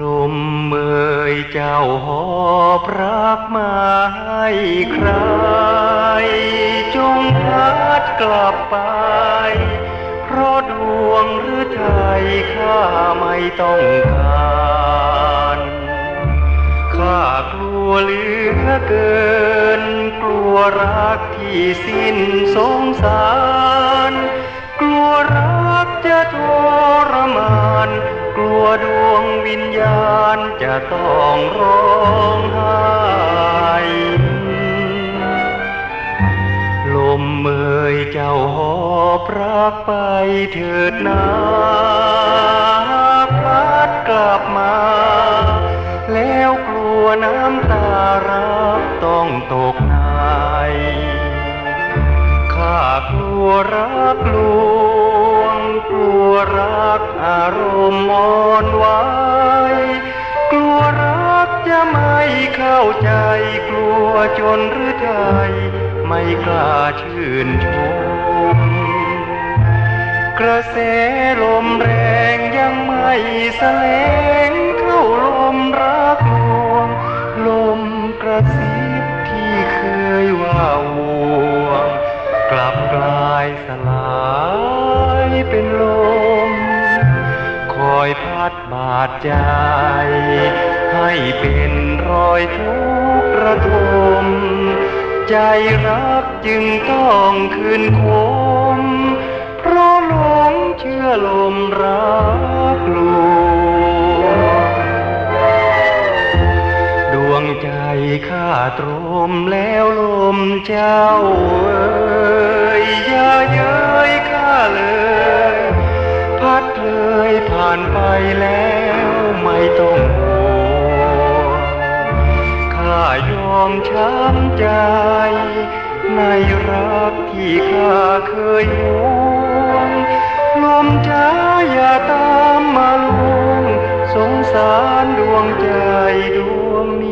ลมเมยเจ้าหอบรักไม้ใคร จงพัดกลับไป เพราะดวงหรือไทยข้าไม่ต้องการข้ากลัวเหลือเกิน กลัวรักที่สิ้นสงสาร กลัวรักจะทน จะต้องร้องไห้ลมเมยเจ้าหอบรักไปเถิดนาพัดกลับมา แล้วกลัวน้ำตารักต้องตกในข้ากลัวรักลว จะไม่เข้าใจกลัวจนหรือไทยไม่กล้าชื่นชม กระแสลมแรงยังไม่แสลงเข้าลมรักลวง ลมกระซิบที่เคยว่าห่วง กลับกลายสลายเป็นลม คอยพัดบาดใจ ให้เป็นรอยทุกระทม ใจรักจึงต้องคืนคม เพราะหลงเชื่อลมรักลวงดวงใจข้าตรมแล้วลมเจ้าเอ่ยอย่าเย้ยข้าเลย พัดเลยผ่านไปแล้วไม่ต้องห่วง ข้ายอมช้ำใจ ในรักที่ข้าเคยหวงลมจ้าอย่าตามมาลวงสงสารดวงใจดวงนี้